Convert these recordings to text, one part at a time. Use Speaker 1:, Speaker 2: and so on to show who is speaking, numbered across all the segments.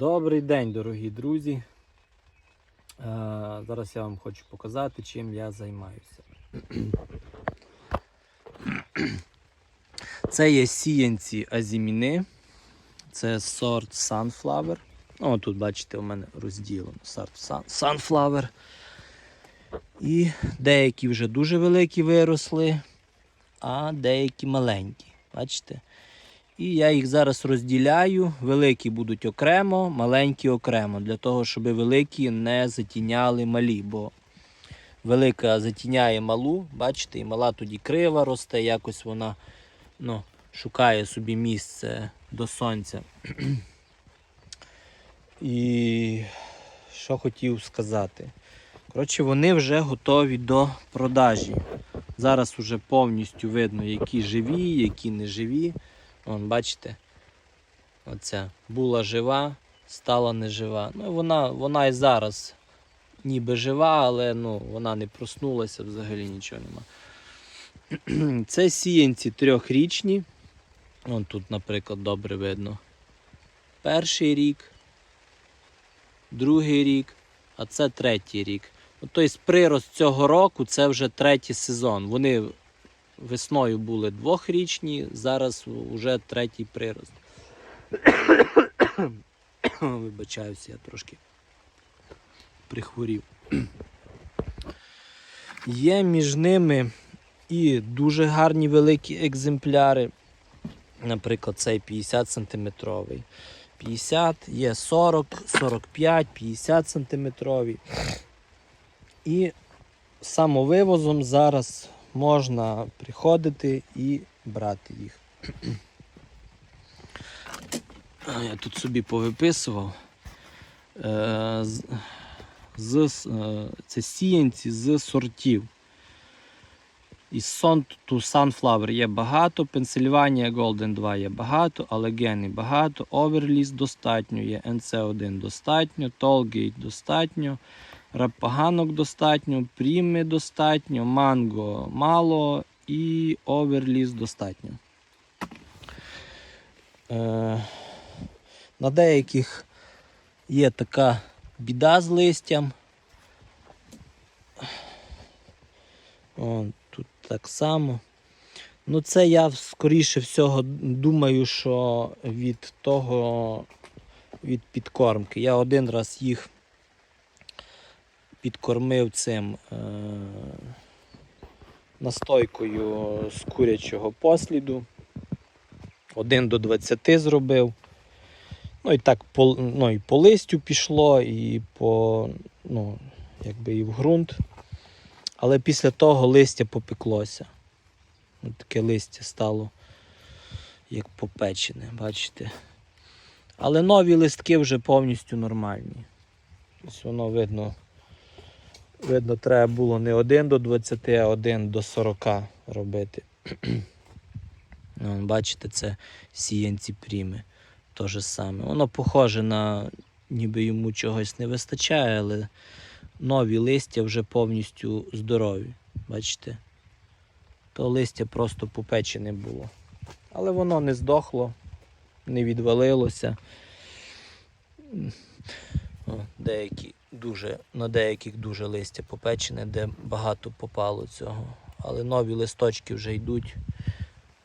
Speaker 1: Добрий день, дорогі друзі. Е, Зараз я вам хочу показати, чим я займаюся. Це є сіянці азіміни. Це сорт Sunflower. Ну, тут, бачите, у мене розділено сорт Sunflower. І деякі вже дуже великі виросли, а деякі маленькі. Бачите? І я їх зараз розділяю. Великі будуть окремо, маленькі окремо, для того, щоб великі не затіняли малі. Бо велика затіняє малу, бачите, і мала тоді крива росте, якось вона ну, шукає собі місце до сонця. І що хотів сказати? Коротше, вони вже готові до продажі. Зараз вже повністю видно, які живі, які не живі. Вон, бачите, оця була жива, стала нежива. Ну, вона, вона і зараз ніби жива, але ну, вона не проснулася, взагалі нічого нема. Це сіянці трьохрічні. Вон тут, наприклад, добре видно. Перший рік, другий рік, а це третій рік. Тобто прирост цього року це вже третій сезон. Вони весною були двохрічні, зараз вже третій прирост. Вибачаюся, я трошки прихворів. Є між ними і дуже гарні великі екземпляри. Наприклад, цей 50 сантиметровий. 50, є 40, 45, 50 сантиметрові. І самовивозом зараз можна приходити і брати їх. Я тут собі повиписував. Е, з, з, е, це сіянці з сортів. Son to Sunflower є багато, Pennsylvania Golden 2 є багато, Allegheny багато, Overlease достатньо, є NC1 достатньо, Tollgate достатньо, Рапаганок достатньо, Пріми достатньо, Манго мало і Overlease достатньо. Е, на деяких є така біда з листям. Вон, тут так само. Ну, це я скоріше всього думаю, що від того, від підкормки. Я один раз їх підкормив цим е- настойкою з курячого посліду. Один до 20 зробив. Ну і так по, ну, і по листю пішло, і по, ну, якби і в ґрунт. Але після того листя попеклося. Таке листя стало як попечене, бачите. Але нові листки вже повністю нормальні. Ось воно видно. Видно, треба було не 1 до 20, а 1 до 40 робити. Ну, Бачите, це сіянці пріми. То же саме. Воно похоже на ніби йому чогось не вистачає, але нові листя вже повністю здорові. Бачите? То листя просто попечене було. Але воно не здохло, не відвалилося. О, деякі дуже, на деяких дуже листя попечене, де багато попало цього. Але нові листочки вже йдуть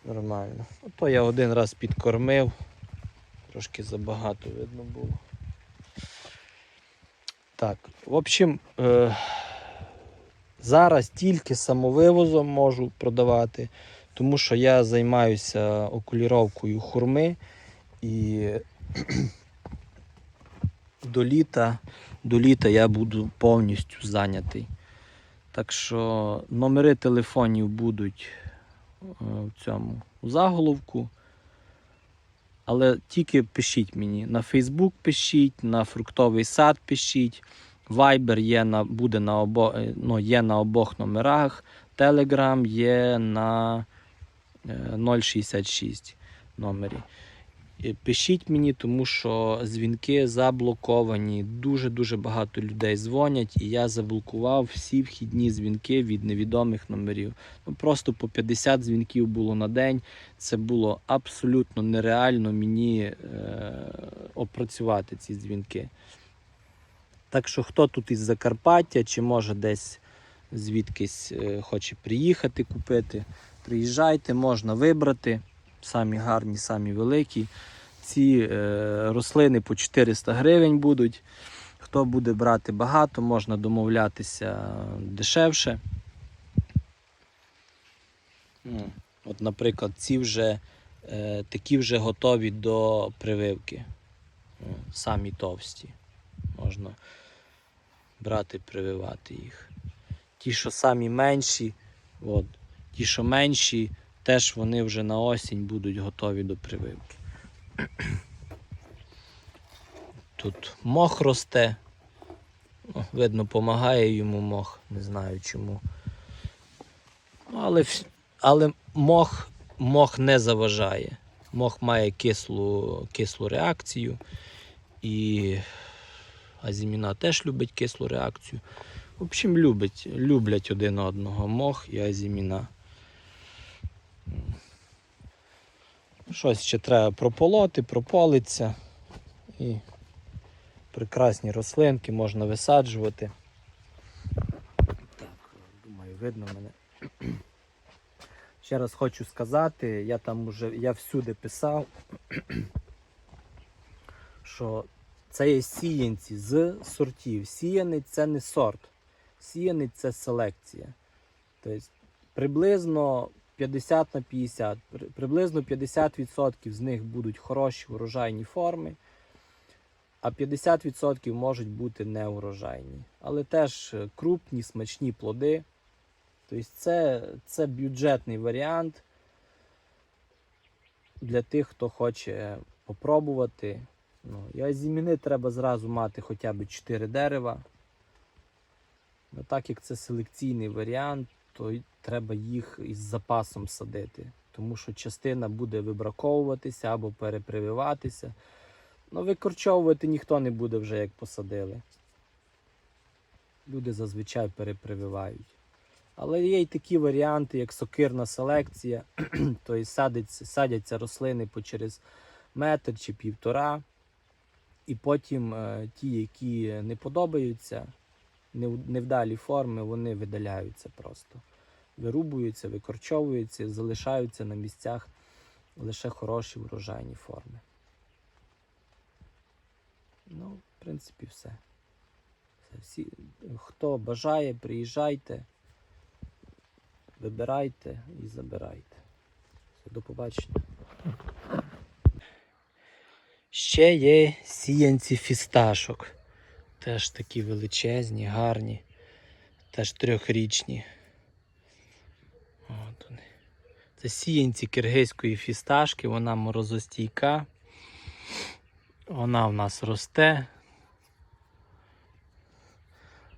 Speaker 1: нормально. Ото я один раз підкормив, трошки забагато видно було. Так, в общем, е, зараз тільки самовивозом можу продавати, тому що я займаюся окуліровкою хурми і до літа, до літа я буду повністю зайнятий. Так що номери телефонів будуть е, в цьому у заголовку. Але тільки пишіть мені. На Facebook пишіть, на фруктовий сад пишіть. Viber є на, буде на обо, е, ну, є на обох номерах. Telegram є на е, 066 номері. І Пишіть мені, тому що дзвінки заблоковані. Дуже-дуже багато людей дзвонять, і я заблокував всі вхідні дзвінки від невідомих номерів. Ну, просто по 50 дзвінків було на день. Це було абсолютно нереально мені е- опрацювати ці дзвінки. Так що хто тут із Закарпаття, чи може десь звідкись е, хоче приїхати купити, приїжджайте, можна вибрати. Самі гарні, самі великі. Ці е, рослини по 400 гривень будуть. Хто буде брати багато, можна домовлятися дешевше. Ну, От, наприклад, ці вже е, такі вже готові до прививки. Ну, Самі товсті. Можна брати, прививати їх. Ті, що самі менші, от, ті, що менші, теж вони вже на осінь будуть готові до прививки. Тут мох росте. Видно, допомагає йому мох, не знаю чому. Ну, але, але мох, мох не заважає. Мох має кислу, кислу реакцію. І азіміна теж любить кислу реакцію. В общем, любить, люблять один одного мох і азіміна. Щось ще треба прополоти, прополиться. І прекрасні рослинки можна висаджувати. Так, думаю, видно мене. Ще раз хочу сказати, я там уже я всюди писав, що це є сіянці з сортів. Сіяний це не сорт. Сіяний це селекція. Тобто приблизно 50 на 50, приблизно 50% з них будуть хороші урожайні форми, а 50% можуть бути неурожайні. Але теж е, крупні, смачні плоди. Тобто це, це бюджетний варіант для тих, хто хоче попробувати. Ну, і азіміни треба зразу мати хоча б 4 дерева. Ну, так як це селекційний варіант, то треба їх із запасом садити. Тому що частина буде вибраковуватися або перепрививатися. Ну, викорчовувати ніхто не буде вже як посадили. Люди зазвичай перепрививають. Але є й такі варіанти, як сокирна селекція, тобто садиться, садяться рослини по через метр чи півтора. І потім е, ті, які не подобаються, невдалі форми, вони видаляються просто. Вирубуються, викорчовуються, залишаються на місцях лише хороші врожайні форми. Ну, в принципі, все. Всі, хто бажає, приїжджайте, вибирайте і забирайте. Все, до побачення. Ще є сіянці фісташок. Теж такі величезні, гарні, теж трьохрічні. От вони. Це сіянці киргизької фісташки, вона морозостійка. Вона в нас росте.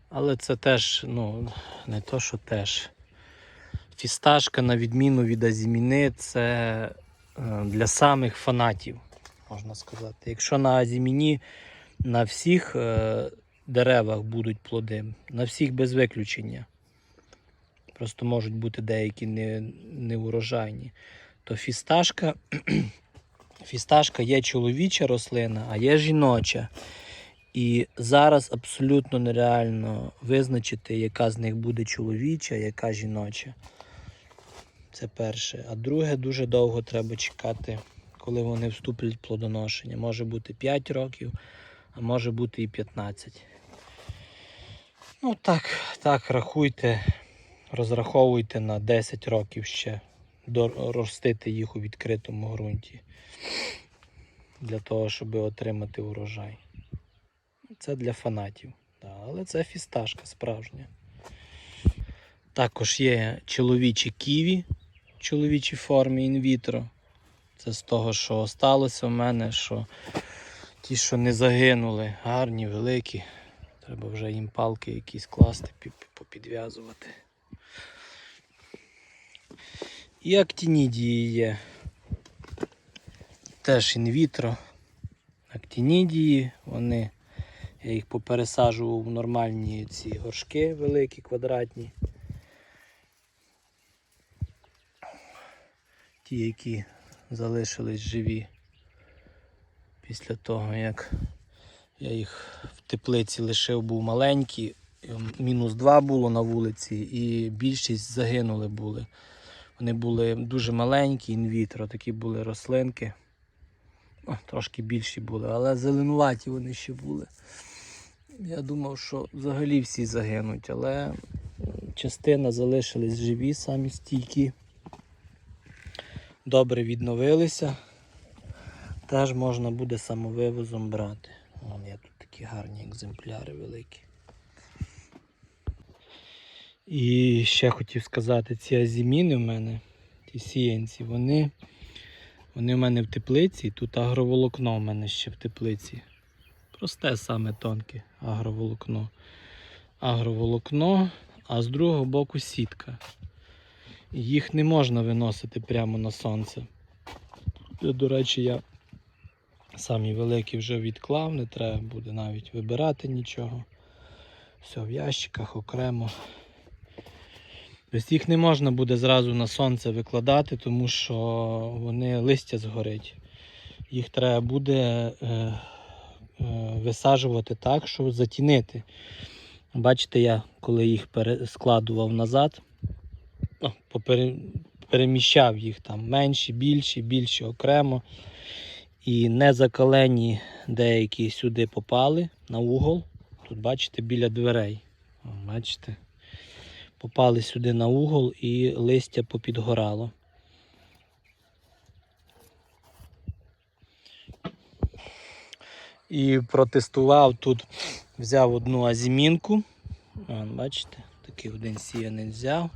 Speaker 1: Але це теж, ну, не то, що теж. Фісташка, на відміну від азіміни, це е, для самих фанатів, можна сказати. Якщо на азіміні на всіх е, деревах будуть плоди, на всіх без виключення. Просто можуть бути деякі не, не урожайні. То фісташка, фісташка є чоловіча рослина, а є жіноча. І зараз абсолютно нереально визначити, яка з них буде чоловіча, яка жіноча. Це перше. А друге, дуже довго треба чекати, коли вони вступлять в плодоношення. Може бути 5 років, а може бути і 15. Ну так, так, рахуйте, розраховуйте на 10 років ще доростити їх у відкритому ґрунті. Для того, щоб отримати урожай. Це для фанатів. Але це фісташка справжня. Також є чоловічі ківі в чоловічій формі інвітро. Це з того, що осталося в мене, що ті, що не загинули, гарні, великі. Треба вже їм палки якісь класти, попідв'язувати. І актінідії є. Теж інвітро. Актінідії, вони я їх попересаджував в нормальні ці горшки великі, квадратні. Ті, які залишились живі, Після того, як я їх в теплиці лишив, був маленький, мінус 2 було на вулиці, і більшість загинули були. Вони були дуже маленькі, інвітро, такі були рослинки. О, трошки більші були, але зеленуваті вони ще були. Я думав, що взагалі всі загинуть, але частина залишились живі, самі стійкі. Добре відновилися. Теж можна буде самовивозом брати. Вон є тут такі гарні екземпляри великі. І ще хотів сказати, ці азіміни в мене, ті сіянці, вони, вони в мене в теплиці, тут агроволокно в мене ще в теплиці. Просте саме тонке агроволокно. Агроволокно, а з другого боку сітка. Їх не можна виносити прямо на сонце. До речі, я самі великі вже відклав, не треба буде навіть вибирати нічого. Все в ящиках окремо. Тобто їх не можна буде зразу на сонце викладати, тому що вони листя згорить. Їх треба буде е, е, висаджувати так, щоб затінити. Бачите, я коли їх складував назад, ну, переміщав їх там менші, більші, більші окремо. І незакалені деякі сюди попали на угол. Тут бачите біля дверей. Бачите? Попали сюди на угол і листя попідгорало. І протестував тут, взяв одну азімінку. Бачите, такий один сіянець взяв.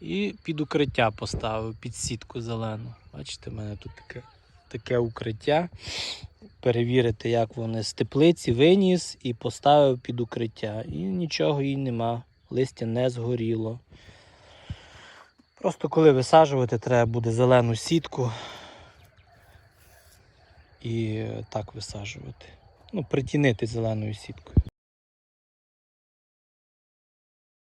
Speaker 1: І під укриття поставив, під сітку зелену. Бачите, в мене тут таке, таке укриття. Перевірити, як вони з теплиці виніс і поставив під укриття. І нічого їй нема. Листя не згоріло. Просто коли висаджувати, треба буде зелену сітку і так висаджувати. Ну, притінити зеленою сіткою.